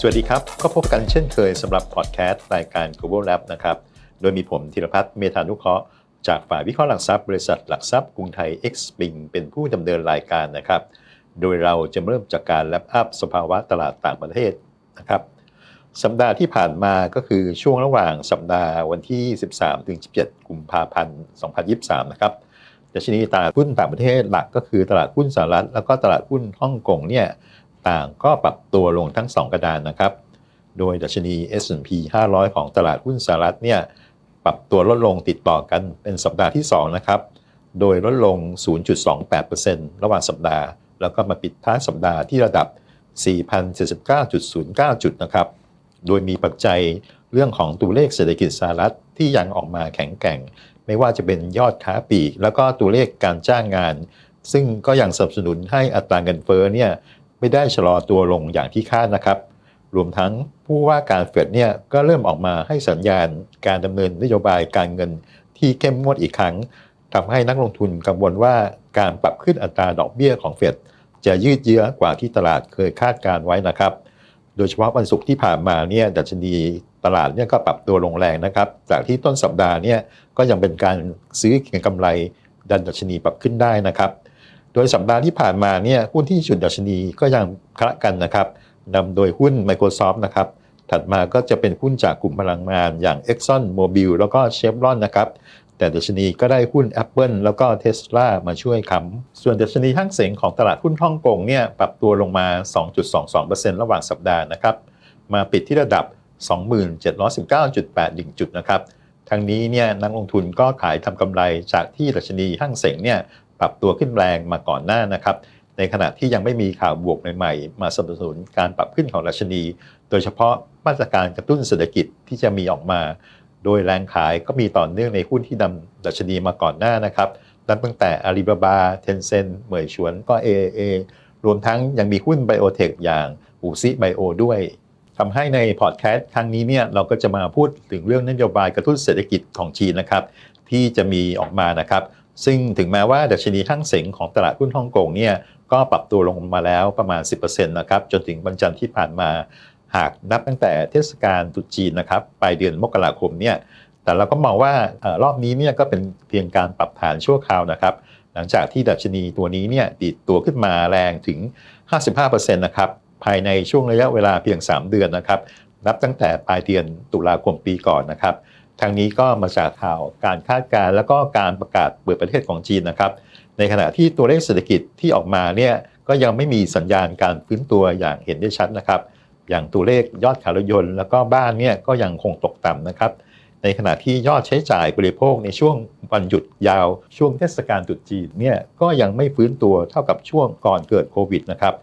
สวัสดีครับ ก็พบกันเช่นเคยสำหรับพอดแคสต์รายการ Global Lab นะครับ โดยมีผมธีรพัฒน์เมธานุเคราะห์จากฝ่ายวิเคราะห์หลักทรัพย์บริษัทหลักทรัพย์กรุงไทย X p i n g เป็นผู้ดำเนินรายการนะครับ โดยเราจะเริ่มจากการแลปอัพสภาวะตลาดต่างประเทศนะครับ สัปดาห์ที่ผ่านมาก็คือช่วงระหว่างสัปดาห์วันที่ 13-17 กุมภาพันธ์ 2023 นะครับดัชนีตลาดหุ้นต่างประเทศหลักก็คือตลาดหุ้นสหรัฐแล้วก็ตลาดหุ้นฮ่องกงเนี่ย ต่างก็ปรับตัวลงทั้ง 2 กระดานนะครับ โดยดัชนี S&P 500 ของตลาดหุ้นสหรัฐเนี่ยปรับตัวลดลงติดต่อกันเป็นสัปดาห์ที่ 2 นะครับ โดยลดลง 0.28%ระหว่างสัปดาห์ แล้วก็มาปิดท้ายสัปดาห์ที่ระดับ 4,079.09 จุดนะครับ โดยมีปัจจัยเรื่องของตัวเลขเศรษฐกิจสหรัฐที่ยังออกมาแข็งแกร่ง ไม่ว่าจะเป็นยอดค้าปลีก แล้วก็ตัวเลขการจ้างงาน ซึ่งก็ยังสนับสนุนให้อัตราเงินเฟ้อเนี่ย ไม่ได้ชะลอตัวลงอย่างที่คาดนะครับ รวมทั้งผู้ว่าการเฟดเนี่ยก็เริ่มออกมาให้สัญญาณการดำเนินนโยบายการเงินที่เข้มงวดอีกครั้งทำให้นักลงทุนกังวลว่าการปรับขึ้นอัตราดอกเบี้ยของเฟดจะยืดเยื้อกว่าที่ตลาดเคยคาดการไว้นะครับ โดยเฉพาะวันศุกร์ที่ผ่านมาเนี่ยดัชนีตลาดเนี่ยก็ปรับตัวลงแรงนะครับ จากที่ต้นสัปดาห์เนี่ยก็ยังเป็นการซื้อเก็งกำไรดันดัชนีปรับขึ้นได้นะครับ ดยสัปดาห์ที่ผ่านมาเนี่ยหุ้นที่จุดดัชนีก็ยังคละกันนะครับนำโดยหุ้น Microsoft นะครับ ถัดมาก็จะเป็นหุ้นจากกลุ่มพลังงานอย่าง Exxon Mobil แล้วก็ Chevron นะครับ แต่ดัชนีก็ได้หุ้น Apple แล้วก็ Tesla มาช่วยค้ำส่วนดัชนีห้างเสงของตลาดหุ้นฮ่องกงเนี่ยปรับตัวลงมา 2.22%ระหว่างสัปดาห์นะครับ มาปิดที่ระดับ 2719.81 จุดนะครับ ทางนี้เนี่ยนักลงทุนก็ขายทำกำไรจากที่ดัชนีห้างเสงเนี่ยปรับตัวขึ้นแรงมาก่อนหน้านะครับ ในขณะที่ยังไม่มีข่าวบวกใหม่ๆ มาสนับสนุนการปรับขึ้นของดัชนี โดยเฉพาะมาตรการกระตุ้นเศรษฐกิจที่จะมีออกมา โดยแรงขายก็มีต่อเนื่องในหุ้นที่นำดัชนีมาก่อนหน้านะครับนับตั้งแต่อาลีบาบาเทนเซ็นเหมยฉวนก็ AAA รวมทั้งยังมีหุ้นไบโอเทคอย่างอูซิไบโอด้วย ทำให้ในพอดแคสต์ครั้งนี้เนี่ยเราก็จะมาพูดถึงเรื่องนโยบายกระตุ้นเศรษฐกิจของจีนนะครับ ที่จะมีออกมานะครับ ซึ่งถึงแม้ว่าดัชนีทั้งเสงของตลาดหุ้นฮ่องกงเนี่ยก็ปรับตัวลงมาแล้วประมาณ 10%นะครับจนถึงวันจันทร์ที่ผ่านมา หากนับตั้งแต่เทศกาลตรุษจีนนะครับปลายเดือนมกราคมเนี่ยแต่เราก็มองว่าอรอบนี้เนี่ยก็เป็นเพียงการปรับฐานชั่วคราวนะครับ หลังจากที่ดัชนีตัวนี้เนี่ยดีดตัวขึ้นมาแรงถึง 55%นะครับ ภายในช่วงระยะเวลาเพียง 3 เดือนนะครับนับตั้งแต่ปลายเดือนตุลาคมปีก่อนนะครับทางนี้ก็มาจากข่าวการคาดการณ์แล้วก็การประกาศเปิดประเทศของจีนนะครับ ในขณะที่ตัวเลขเศรษฐกิจที่ออกมาเนี่ยก็ยังไม่มีสัญญาณการฟื้นตัวอย่างเห็นได้ชัดนะครับ อย่างตัวเลขยอดขายรถยนต์ แล้วก็บ้านเนี่ยก็ยังคงตกต่ำนะครับ ในขณะที่ยอดใช้จ่ายบริโภคในช่วงวันหยุดยาวช่วงเทศกาลตรุษจีนเนี่ยก็ยังไม่ฟื้นตัวเท่ากับช่วงก่อนเกิดโควิดนะครับ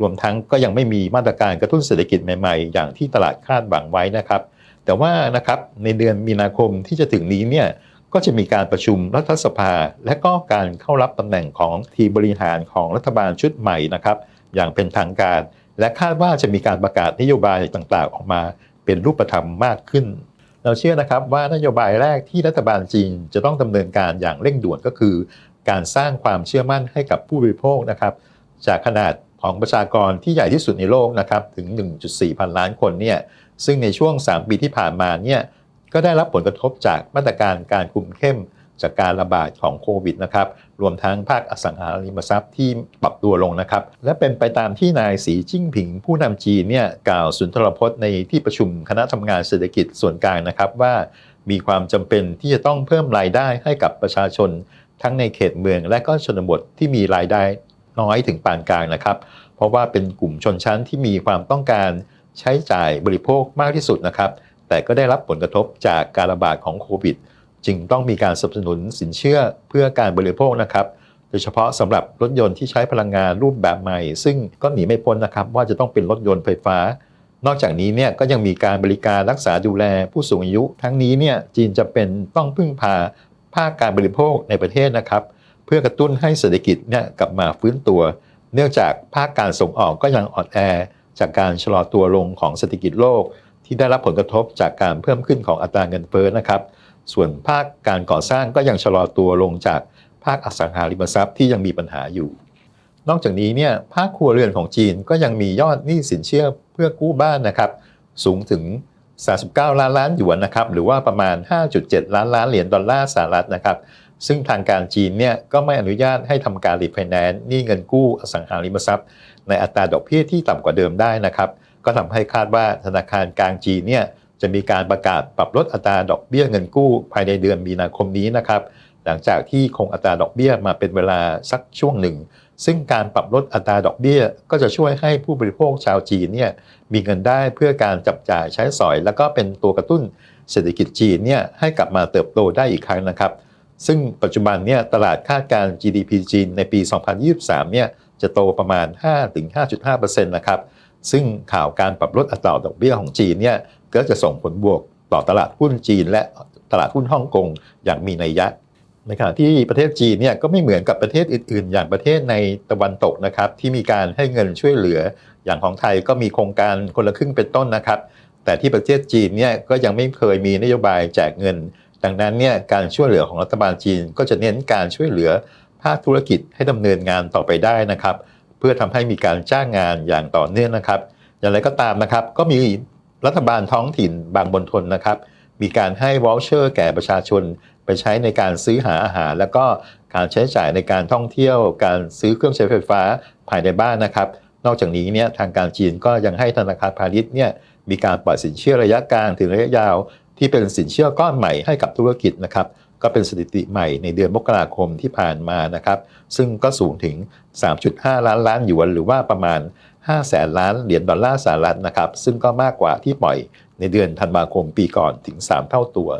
รวมทั้งก็ยังไม่มีมาตรการกระตุ้นเศรษฐกิจใหม่ๆ อย่างที่ตลาดคาดหวังไว้นะครับ แต่ว่านะครับในเดือนมีนาคมที่จะถึงนี้เนี่ยก็จะมีการประชุมรัฐสภา และก็การเข้ารับตำแหน่งของทีมบริหารของรัฐบาลชุดใหม่นะครับ อย่างเป็นทางการ และคาดว่าจะมีการประกาศนโยบายต่างๆ ออกมาเป็นรูปธรรมมากขึ้น เราเชื่อนะครับว่านโยบายแรกที่รัฐบาลจีนจะต้องดำเนินการอย่างเร่งด่วนก็คือ การสร้างความเชื่อมั่นให้กับผู้บริโภคนะครับ จากขนาด ของประชากรที่ใหญ่ที่สุดในโลกนะครับถึง 1.4 พันล้านคนเนี่ยซึ่งในช่วง 3 ปีที่ผ่านมาเนี่ยก็ได้รับผลกระทบจากมาตรการการคุมเข้มจากการระบาดของโควิดนะครับรวมทั้งภาคอสังหาริมทรัพย์ที่ปรับตัวลงนะครับ และเป็นไปตามที่นายสีจิ้งผิง ผู้นำจีนเนี่ยกล่าวสุนทรพจน์ในที่ประชุมคณะทำงานเศรษฐกิจส่วนกลางนะครับว่ามีความจำเป็นที่จะต้องเพิ่มรายได้ให้กับประชาชน ทั้งในเขตเมืองและก็ชนบทที่มีรายได้ น้อยถึงปานกลางนะครับ เพราะว่าเป็นกลุ่มชนชั้นที่มีความต้องการใช้จ่ายบริโภคมากที่สุดนะครับ แต่ก็ได้รับผลกระทบจากการระบาดของโควิด จึงต้องมีการสนับสนุนสินเชื่อเพื่อการบริโภคนะครับ โดยเฉพาะสำหรับรถยนต์ที่ใช้พลังงานรูปแบบใหม่ ซึ่งก็หนีไม่พ้นนะครับ ว่าจะต้องเป็นรถยนต์ไฟฟ้า นอกจากนี้เนี่ยก็ยังมีการบริการรักษาดูแลผู้สูงอายุ ทั้งนี้เนี่ยจีนจะเป็นต้องพึ่งพาภาคการบริโภคในประเทศนะครับเพื่อกระตุ้นให้เศรษฐกิจเนี่ยกลับมาฟื้นตัว เนื่องจากภาคการส่งออกก็ยังอ่อนแอ จากการชะลอตัวลงของเศรษฐกิจโลก ที่ได้รับผลกระทบจากการเพิ่มขึ้นของอัตราเงินเฟ้อนะครับ ส่วนภาคการก่อสร้างก็ยังชะลอตัวลงจากภาคอสังหาริมทรัพย์ที่ยังมีปัญหาอยู่ นอกจากนี้เนี่ยภาคครัวเรือนของจีนก็ยังมียอดหนี้สินเชื่อเพื่อกู้บ้านนะครับสูงถึง 39 ล้านล้านหยวนนะครับหรือว่าประมาณ 5.7 ล้านล้านเหรียญดอลลาร์สหรัฐนะครับ ซึ่งทางการจีนเนี่ยก็ไม่อนุญาตให้ทำการรีไฟแนนซ์หนี้เงินกู้อสังหาริมทรัพย์ ในอัตราดอกเบี้ยที่ต่ำกว่าเดิมได้นะครับ ก็ทำให้คาดว่าธนาคารกลางจีนเนี่ยจะมีการประกาศปรับลดอัตราดอกเบี้ยเงินกู้ภายในเดือนมีนาคมนี้นะครับหลังจากที่คงอัตราดอกเบี้ยมาเป็นเวลาสักช่วงหนึ่ง ซึ่งการปรับลดอัตราดอกเบี้ย ก็จะช่วยให้ผู้บริโภคชาวจีนเนี่ยมีเงินได้เพื่อการจับจ่ายใช้สอย แล้วก็เป็นตัวกระตุ้นเศรษฐกิจจีนเนี่ยให้กลับมาเติบโตได้อีกครั้งนะครับ ซึ่งปัจจุบันเนี่ยตลาดคาดการ GDP จีนในปี 2023 เนี่ยจะโตประมาณ 5-5.5%นะครับ ซึ่งข่าวการปรับลดอัตราดอกเบี้ยของจีนเนี่ยก็จะส่งผลบวกต่อตลาดหุ้นจีน และตลาดหุ้นฮ่องกงอย่างมีนัยยะในขณะที่ประเทศจีนเนี่ยก็ไม่เหมือนกับประเทศอื่นๆ อย่างประเทศในตะวันตกนะครับที่มีการให้เงินช่วยเหลืออย่างของไทยก็มีโครงการคนละครึ่งเป็นต้นนะครับ แต่ที่ประเทศจีนเนี่ยก็ยังไม่เคยมีนโยบายแจกเงิน ดังนั้นเนี่ยการช่วยเหลือของรัฐบาลจีน ก็จะเน้นการช่วยเหลือภาคธุรกิจให้ดำเนินงานต่อไปได้นะครับ เพื่อทำให้มีการจ้างงานอย่างต่อเนื่องนะครับ อย่างไรก็ตามนะครับ ก็มีรัฐบาลท้องถิ่นบางบนทนนะครับ มีการให้วอลเชอร์แก่ประชาชน ไปใช้ในการซื้อหาอาหาร แล้วก็การใช้จ่ายในการท่องเที่ยว การซื้อเครื่องใช้ไฟฟ้าภายในบ้านนะครับ นอกจากนี้เนี่ยทางการจีนก็ยังให้ธนาคารพาณิชย์เนี่ยมีการปล่อยสินเชื่อระยะกลางถึงระยะยาว ที่เป็นสินเชื่อก้อนใหม่ให้กับธุรกิจนะครับก็เป็นสถิติใหม่ในเดือนมกราคมที่ผ่านมานะครับ ซึ่งก็สูงถึง 3.5 ล้านล้านหยวน หรือว่าประมาณ 5 แสนล้านเหรียญดอลลาร์สหรัฐนะครับ ซึ่งก็มากกว่าที่ปล่อยในเดือนธันวาคมปีก่อนถึง 3 เท่าตัว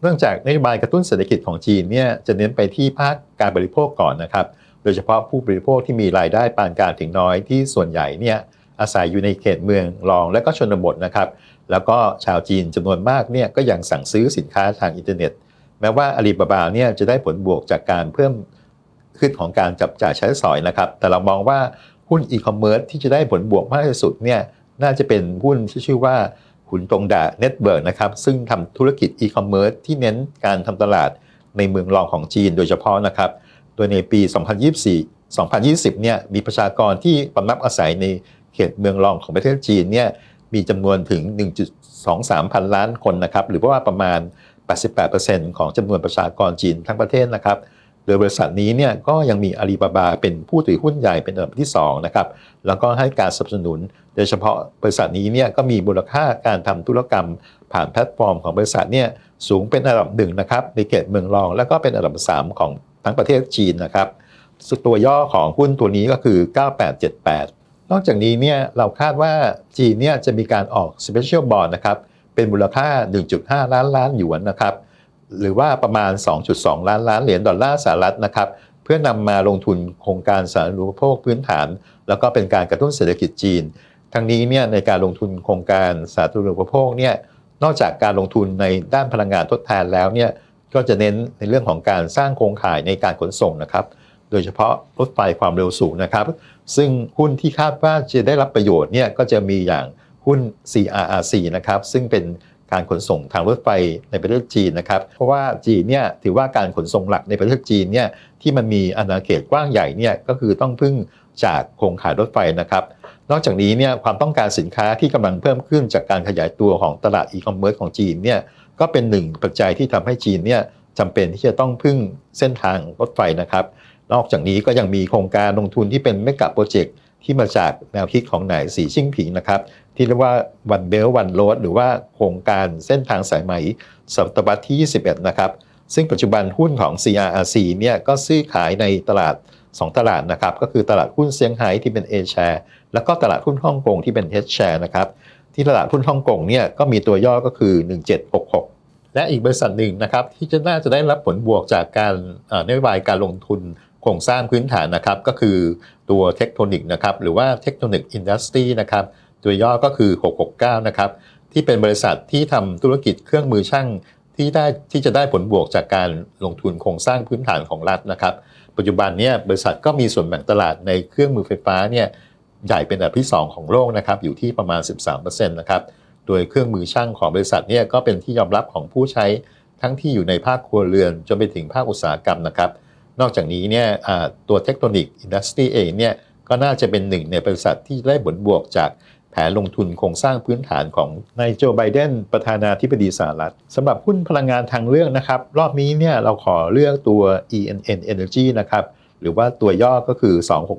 เนื่องจากนโยบายกระตุ้นเศรษฐกิจของจีนเนี่ยจะเน้นไปที่ภาคการบริโภคก่อนนะครับ โดยเฉพาะผู้บริโภคที่มีรายได้ปานกลางถึงน้อยที่ส่วนใหญ่เนี่ยอาศัยอยู่ในเขตเมืองรองและก็ชนบทนะครับ แล้วก็ชาวจีนจำนวนมากเนี่ยก็ยังสั่งซื้อสินค้าทางอินเทอร์เน็ต แม้ว่าอาลีบาบาเนี่ยจะได้ผลบวกจากการเพิ่มขึ้นของการจับจ่ายใช้สอยนะครับ แต่เรามองว่าหุ้นอีคอมเมิร์ซที่จะได้ผลบวกมากที่สุดเนี่ยน่าจะเป็นหุ้นที่ชื่อว่าหุนตงดาเน็ตเบิร์กนะครับ ซึ่งทำธุรกิจอีคอมเมิร์ซที่เน้นการทำตลาดในเมืองรองของจีนโดยเฉพาะนะครับ โดยในปี 2024 2020 เนี่ยมีประชากรที่ปำนับอาศัยในเขตเมืองรองของประเทศจีนเนี่ย มีจำนวนถึง 1.23 พันล้านคนนะครับ หรือว่าประมาณ 88%ของจำนวนประชากรจีนทั้งประเทศนะครับโดยบริษัทนี้เนี่ยก็ยังมีอาลีบาบาเป็นผู้ถือหุ้นใหญ่เป็นอันดับที่2นะครับ แล้วก็ให้การสนับสนุน โดยเฉพาะบริษัทนี้เนี่ยก็มีมูลค่าการทำธุรกรรม ผ่านแพลตฟอร์มของบริษัทเนี่ยสูงเป็นอันดับหนึ่งนะครับในเขตเมืองรอง แล้วก็เป็นอันดับสามของทั้งประเทศจีนนะครับตัวย่อของหุ้นตัวนี้ก็คือ 9878 นอกจากนี้เนี่ยเราคาดว่าจีนเนี่ยจะมีการออก Special Bond นะครับเป็นมูลค่า 1.5 ล้านล้านหยวนนะครับหรือว่าประมาณ 2.2 ล้านล้านเหรียญดอลลาร์สหรัฐนะครับเพื่อนำมาลงทุนโครงการสาธารณูปโภคพื้นฐาน แล้วก็เป็นการกระตุ้นเศรษฐกิจจีน ทั้งนี้เนี่ยในการลงทุนโครงการสาธารณูปโภคเนี่ยนอกจากการลงทุนในด้านพลังงานทดแทนแล้วเนี่ยก็จะเน้นในเรื่องของการสร้างโครงข่ายในการขนส่งนะครับ โดยเฉพาะรถไฟความเร็วสูงนะครับ ซึ่งหุ้นที่คาดว่าจะได้รับประโยชน์เนี่ยก็จะมีอย่างหุ้น CRRC นะครับ ซึ่งเป็นการขนส่งทางรถไฟในประเทศจีนนะครับ เพราะว่าจีนเนี่ยถือว่าการขนส่งหลักในประเทศจีนเนี่ยที่มันมีอาณาเขตกว้างใหญ่เนี่ยก็คือต้องพึ่งจากโครงข่ายรถไฟนะครับ นอกจากนี้เนี่ยความต้องการสินค้าที่กำลังเพิ่มขึ้นจากการขยายตัวของตลาดอีคอมเมิร์ซของจีนเนี่ยก็เป็นหนึ่งปัจจัยที่ทำให้จีนเนี่ยจำเป็นที่จะต้องพึ่งเส้นทางรถไฟนะครับ นอกจากนี้ก็ยังมีโครงการลงทุนที่เป็นเมกะโปรเจกต์ที่มาจากแนวคิดของนายสีชิ่งผิงนะครับ ที่เรียกว่า One Belt One Road หรือว่าโครงการเส้นทางสายไหมศตวรรษที่ 21 นะครับ ซึ่งปัจจุบันหุ้นของ CRRC เนี่ยก็ซื้อขายในตลาด 2 ตลาดนะครับ ก็คือตลาดหุ้นเซี่ยงไฮ้ที่เป็น A share แล้วก็ตลาดหุ้นฮ่องกงที่เป็น H share นะครับ ที่ตลาดหุ้นฮ่องกงเนี่ยก็มีตัวย่อก็คือ 1766 และอีกบริษัทหนึ่งนะครับที่จะน่าจะได้รับผลบวกจากการนโยบายการลงทุน ครงสร้างพื้นฐานนะครับก็คือตัวเทคโทนิกนะครับหรือว่าเทคโทนิกอินดัสทรีนะครับตัวย่อก็คือ 669 นะครับที่เป็นบริษัทที่ทำธุรกิจเครื่องมือช่างที่ได้ที่จะได้ผลบวกจากการลงทุนโครงสร้างพื้นฐานของรัฐนะครับ ปัจจุบันเนี่ยบริษัทก็มีส่วนแบ่งตลาดในเครื่องมือไฟฟ้าเนี่ยใหญ่เป็นอันดับที่ 2 ของโลกนะครับอยู่ที่ประมาณ 13%นะครับโดยเครื่องมือช่างของบริษัทเนี่ยก็เป็นที่ยอมรับของผู้ใช้ทั้งที่อยู่ในภาคครัวเรือนจนไปถึงภาคอุตสาหกรรมนะครับ นอกจากนี้เนี่ยตัวเทคโทนิกอินดัสทรีเองเนี่ยก็น่าจะเป็นหนึ่งในบริษัทที่ได้ผลบวกจากแผนลงทุนโครงสร้างพื้นฐานของนายโจไบเดนประธานาธิบดีสหรัฐสำหรับหุ้นพลังงานทางเลือกนะครับ รอบนี้เนี่ยเราขอเลือกตัว ENN Energy นะครับหรือว่าตัวย่อก็คือ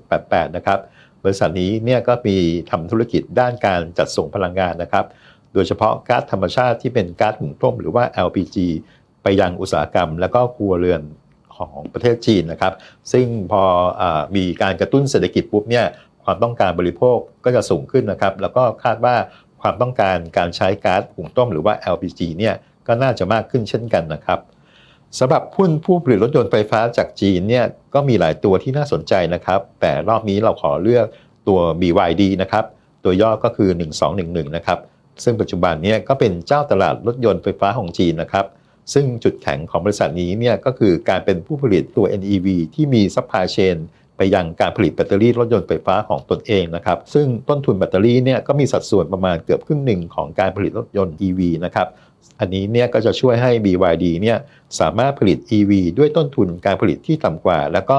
2688 นะครับ บริษัทนี้เนี่ยก็มีทำธุรกิจด้านการจัดส่งพลังงานนะครับ โดยเฉพาะก๊าซธรรมชาติที่เป็นก๊าซหุงต้มหรือว่า LPG ไปยังอุตสาหกรรม แล้วก็ครัวเรือน ของประเทศจีนนะครับ ซึ่งพออมีการกระตุ้นเศรษฐกิจปุ๊บเนี่ยความต้องการบริโภคก็จะสูงขึ้นนะครับ แล้วก็คาดว่าความต้องการการใช้ก๊าซหุงต้มหรือว่า LPG เนี่ยก็น่าจะมากขึ้นเช่นกันนะครับสำหรับหุ้นผู้ผลิตรถยนต์ไฟฟ้าจากจีนเนี่ยก็มีหลายตัวที่น่าสนใจนะครับ แต่รอบนี้เราขอเลือกตัว BYD นะครับ ตัวย่อก็คือ 1211 นะครับ ซึ่งปัจจุบันเนี่ยก็เป็นเจ้าตลาดรถยนต์ไฟฟ้าของจีนนะครับ ซึ่งจุดแข็งของบริษัทนี้เนี่ยก็คือการเป็นผู้ผลิตตัว NEV ที่มีซัพพลายเชนไปยังการผลิตแบตเตอรี่รถยนต์ไฟฟ้าของตนเองนะครับ ซึ่งต้นทุนแบตเตอรี่เนี่ยก็มีสัดส่วนประมาณเกือบครึ่งหนึ่งของการผลิตรถยนต์ EV นะครับ อันนี้เนี่ยก็จะช่วยให้ BYD เนี่ยสามารถผลิต EV ด้วยต้นทุนการผลิตที่ต่ำกว่า แล้วก็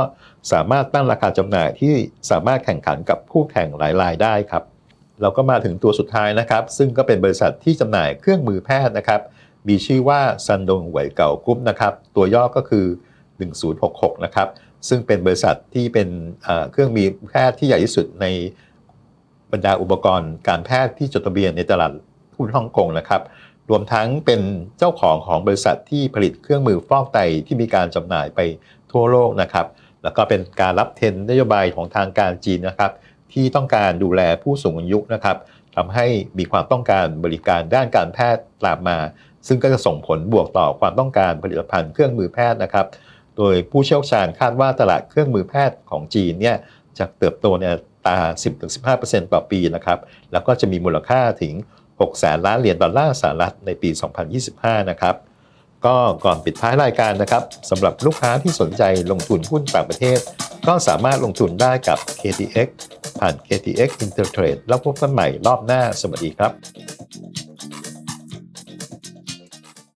สามารถตั้งราคาจำหน่ายที่สามารถแข่งขันกับคู่แข่งหลายรายได้ครับ เราก็มาถึงตัวสุดท้ายนะครับ ซึ่งก็เป็นบริษัทที่จำหน่ายเครื่องมือแพทย์นะครับ มีชื่อว่าซันดงหวยเก่ากรุ๊ปนะครับ ตัวย่อก็คือ 1066 นะครับ ซึ่งเป็นบริษัทที่เป็นเครื่องมือแพทย์ที่ใหญ่ที่สุดในบรรดาอุปกรณ์การแพทย์ที่จดทะเบียนในตลาดหุ้นฮ่องกงนะครับ รวมทั้งเป็นเจ้าของของบริษัทที่ผลิตเครื่องมือฟอกไตที่มีการจำหน่ายไปทั่วโลกนะครับ แล้วก็เป็นการรับเทรนนโยบายของทางการจีนนะครับ ที่ต้องการดูแลผู้สูงอายุนะครับทำให้มีความต้องการบริการด้านการแพทย์ตามมา ซึ่งก็จะส่งผลบวกต่อความต้องการผลิตภัณฑ์เครื่องมือแพทย์นะครับ โดยผู้เชี่ยวชาญคาดว่าตลาดเครื่องมือแพทย์ของจีนเนี่ยจะเติบโตเนี่ยตา 10-15%ต่อปีนะครับ แล้วก็จะมีมูลค่าถึง 6 แสนล้านเหรียญดอลลาร์สหรัฐในปี 2025 นะครับ ก็ก่อนปิดท้ายรายการนะครับสำหรับลูกค้าที่สนใจลงทุนหุ้นต่างประเทศ ก็สามารถลงทุนได้กับ KTX ผ่าน KTX Intertrade แล้วพบกันใหม่รอบหน้า สวัสดีครับ